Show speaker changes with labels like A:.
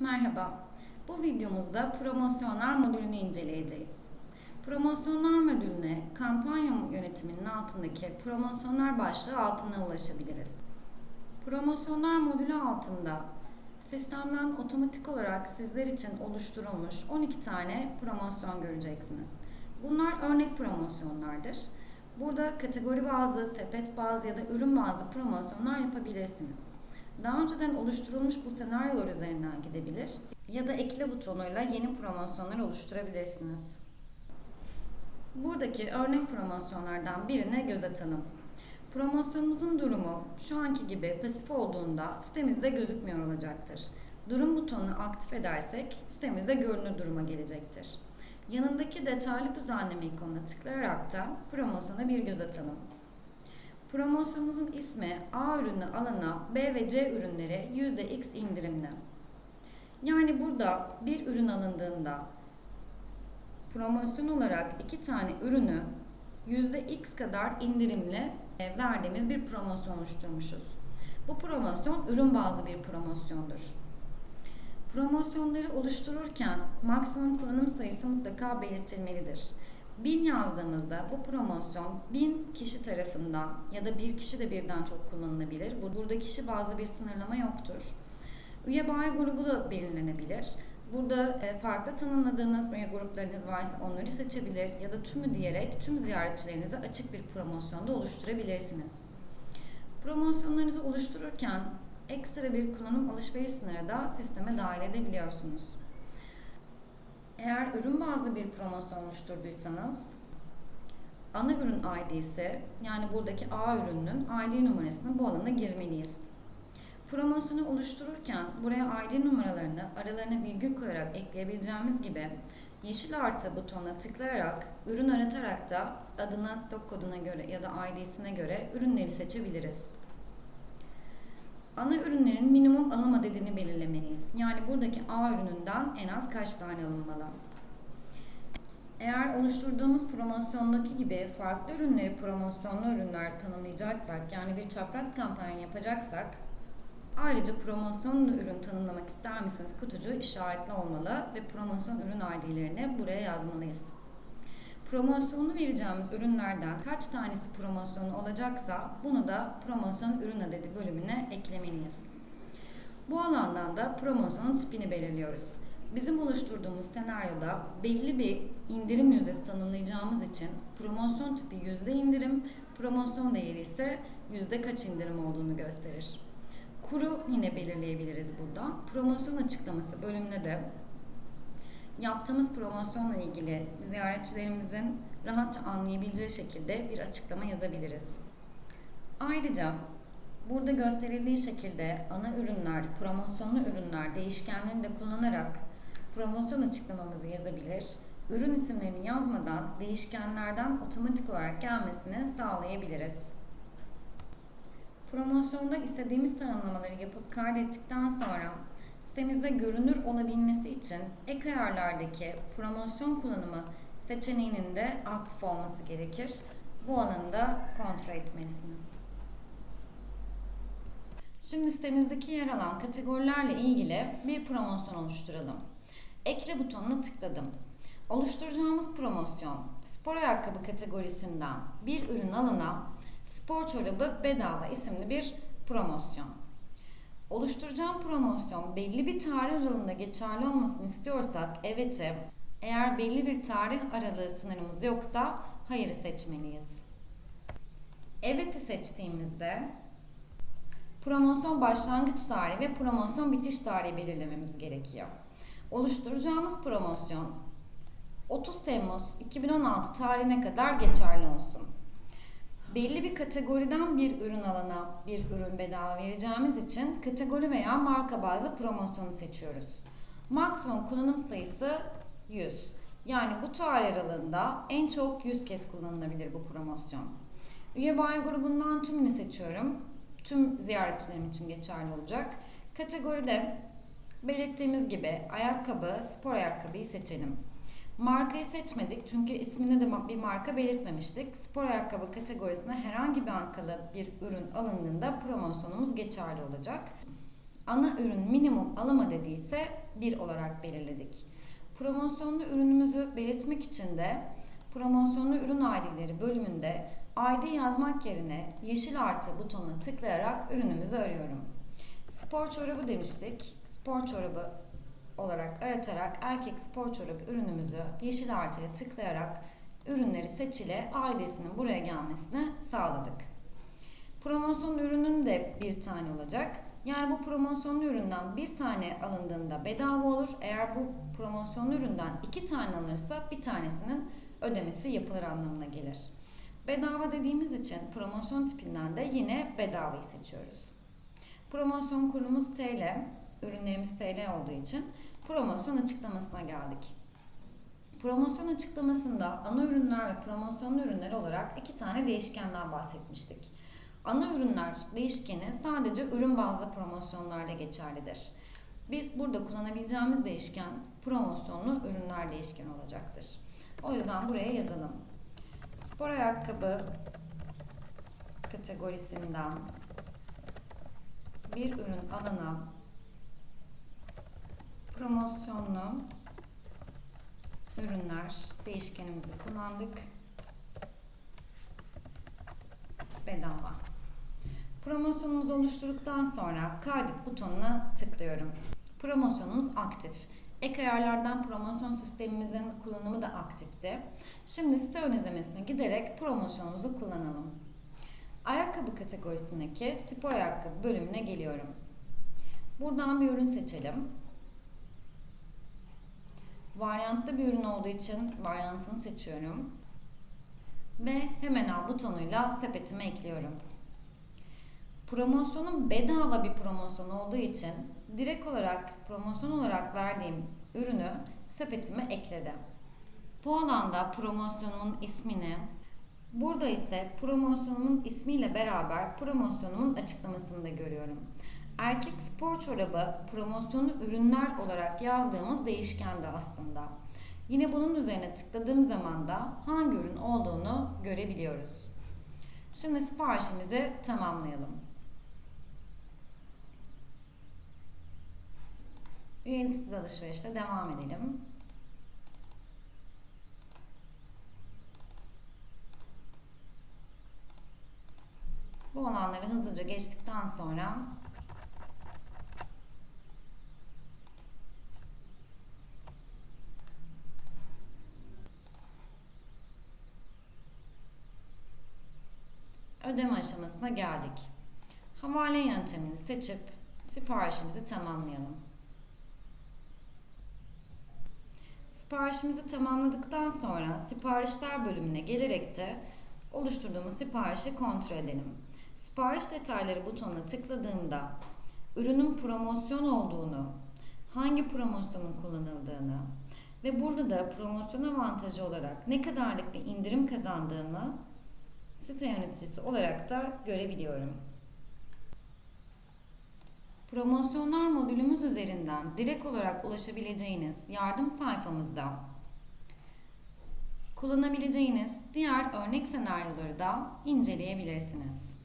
A: Merhaba. Bu videomuzda promosyonlar modülünü inceleyeceğiz. Promosyonlar modülüne kampanya yönetiminin altındaki promosyonlar başlığı altına ulaşabiliriz. Promosyonlar modülü altında sistemden otomatik olarak sizler için oluşturulmuş 12 tane promosyon göreceksiniz. Bunlar örnek promosyonlardır. Burada kategori bazlı, sepet bazlı ya da ürün bazlı promosyonlar yapabilirsiniz. Daha önceden oluşturulmuş bu senaryolar üzerinden gidebilir ya da ekle butonuyla yeni promosyonlar oluşturabilirsiniz. Buradaki örnek promosyonlardan birine göz atalım. Promosyonumuzun durumu şu anki gibi pasif olduğunda sitemizde gözükmüyor olacaktır. Durum butonunu aktif edersek sitemizde görünür duruma gelecektir. Yanındaki detaylı düzenleme ikonuna tıklayarak da promosyona bir göz atalım. Promosyonumuzun ismi A ürünü alana B ve C ürünleri %X indirimli. Yani burada bir ürün alındığında promosyon olarak iki tane ürünü %X kadar indirimli e, verdiğimiz bir promosyon oluşturmuşuz. Bu promosyon ürün bazlı bir promosyondur. Promosyonları oluştururken maksimum kullanım sayısı mutlaka belirtilmelidir. 1000 yazdığımızda bu promosyon 1000 kişi tarafından ya da bir kişi de birden çok kullanılabilir. Burada kişi bazlı bir sınırlama yoktur. Üye bayi grubu da belirlenebilir. Burada e, farklı tanımladığınız üye gruplarınız varsa onları seçebilir ya da tümü diyerek tüm ziyaretçilerinize açık bir promosyonda oluşturabilirsiniz. Promosyonlarınızı oluştururken ekstra bir kullanım alışveriş sınırı da sisteme dahil edebiliyorsunuz. Eğer ürün bazlı bir promosyon oluşturduysanız ana ürün ID'si yani buradaki A ürününün ID numarasını bu alana girmeliyiz. Promosyonu oluştururken buraya ID numaralarını aralarına virgül koyarak ekleyebileceğimiz gibi yeşil artı butonuna tıklayarak ürün aratarak da adına, stok koduna göre ya da ID'sine göre ürünleri seçebiliriz. Ana ürünlerin minimum alım adedini belirlemeliyiz. Yani buradaki A ürününden en az kaç tane alınmalı? Eğer oluşturduğumuz promosyondaki gibi farklı ürünleri promosyonlu ürünler tanımlayacaksak, yani bir çapraz kampanya yapacaksak, ayrıca promosyonlu ürün tanımlamak ister misiniz kutucuğu işaretli olmalı ve promosyon ürün ID'lerini buraya yazmalıyız. Promosyonlu vereceğimiz ürünlerden kaç tanesi promosyonlu olacaksa bunu da promosyon ürün adedi bölümüne eklemeliyiz. Bu alandan da promosyonun tipini belirliyoruz. Bizim oluşturduğumuz senaryoda belli bir indirim yüzdesi tanımlayacağımız için promosyon tipi yüzde indirim, promosyon değeri ise yüzde kaç indirim olduğunu gösterir. Kuru yine belirleyebiliriz burada. Promosyon açıklaması bölümüne de yaptığımız promosyonla ilgili ziyaretçilerimizin rahatça anlayabileceği şekilde bir açıklama yazabiliriz. Ayrıca burada gösterildiği şekilde ana ürünler, promosyonlu ürünler değişkenlerini de kullanarak promosyon açıklamamızı yazabilir. Ürün isimlerini yazmadan değişkenlerden otomatik olarak gelmesini sağlayabiliriz. Promosyonda istediğimiz tanımlamaları yapıp kaydettikten sonra sitemizde görünür olabilmesi için ek ayarlardaki promosyon kullanımı seçeneğinin de aktif olması gerekir. Bu alanı kontrol etmelisiniz. Şimdi sitemizdeki yer alan kategorilerle ilgili bir promosyon oluşturalım. Ekle butonuna tıkladım. Oluşturacağımız promosyon spor ayakkabı kategorisinden bir ürün alana spor çorabı bedava isimli bir promosyon. Oluşturacağım promosyon belli bir tarih aralığında geçerli olmasını istiyorsak evet'i, eğer belli bir tarih aralığı sınırımız yoksa hayırı seçmeliyiz. Evet'i seçtiğimizde promosyon başlangıç tarihi ve promosyon bitiş tarihi belirlememiz gerekiyor. Oluşturacağımız promosyon 30 Temmuz 2016 tarihine kadar geçerli olsun belli bir kategoriden bir ürün alana bir ürün bedava vereceğimiz için kategori veya marka bazlı promosyonu seçiyoruz. Maksimum kullanım sayısı 100. Yani bu tarih aralığında en çok 100 kez kullanılabilir bu promosyon. Üye bayi grubundan tümünü seçiyorum. Tüm ziyaretçilerim için geçerli olacak. Kategoride belirttiğimiz gibi ayakkabı, spor ayakkabıyı seçelim. Markayı seçmedik çünkü isminde de bir marka belirtmemiştik. Spor ayakkabı kategorisine herhangi bir markalı bir ürün alındığında promosyonumuz geçerli olacak. ana ürün minimum alımı dediyse 1 olarak belirledik. Promosyonlu ürünümüzü belirtmek için de promosyonlu ürün ID'leri bölümünde ID yazmak yerine yeşil artı butonuna tıklayarak ürünümüzü arıyorum. Spor çorabı demiştik. Spor çorabı olarak aratarak erkek spor çorabı ürünümüzü yeşil artıya tıklayarak ürünleri seçile ID'sinin buraya gelmesini sağladık. Promosyon ürünün de bir tane olacak. Yani bu promosyonlu üründen bir tane alındığında bedava olur. Eğer bu promosyonlu üründen iki tane alınırsa bir tanesinin ödemesi yapılır anlamına gelir. Bedava dediğimiz için promosyon tipinden de yine bedavayı seçiyoruz. Promosyon kurulumuz TL, ürünlerimiz TL olduğu için promosyon açıklamasına geldik. Promosyon açıklamasında ana ürünler ve promosyonlu ürünler olarak iki tane değişkenden bahsetmiştik. Ana ürünler değişkeni sadece ürün bazlı promosyonlarda geçerlidir. Biz burada kullanabileceğimiz değişken promosyonlu ürünler değişkeni olacaktır. O yüzden buraya yazalım. Spor ayakkabı kategorisinden bir ürün alana promosyonlu ürünler değişkenimizi kullandık. Bedava. Promosyonumuzu oluşturduktan sonra kaydet butonuna tıklıyorum. Promosyonumuz aktif. Ek ayarlardan promosyon sistemimizin kullanımı da aktifti. Şimdi site ön izlemesine giderek promosyonumuzu kullanalım. Ayakkabı kategorisindeki spor ayakkabı bölümüne geliyorum. Buradan bir ürün seçelim. Varyantlı bir ürün olduğu için varyantını seçiyorum. Ve hemen al butonuyla sepetime ekliyorum. Promosyonun bedava bir promosyon olduğu için direkt olarak promosyon olarak verdiğim ürünü sepetime ekledim. Bu alanda promosyonumun ismini, burada ise promosyonumun ismiyle beraber promosyonumun açıklamasını da görüyorum. Erkek spor çorabı promosyonlu ürünler olarak yazdığımız değişkendi aslında. Yine bunun üzerine tıkladığım zaman da hangi ürün olduğunu görebiliyoruz. Şimdi siparişimizi tamamlayalım. Üyeliksiz alışverişte devam edelim. Bu olanları hızlıca geçtikten sonra ödeme aşamasına geldik. Havale yöntemini seçip siparişimizi tamamlayalım. Siparişimizi tamamladıktan sonra siparişler bölümüne gelerek de oluşturduğumuz siparişi kontrol edelim. Sipariş detayları butonuna tıkladığımda ürünün promosyon olduğunu, hangi promosyonun kullanıldığını ve burada da promosyon avantajı olarak ne kadarlık bir indirim kazandığımı site yöneticisi olarak da görebiliyorum. Promosyonlar modülümüz üzerinden direkt olarak ulaşabileceğiniz yardım sayfamızda kullanabileceğiniz diğer örnek senaryoları da inceleyebilirsiniz.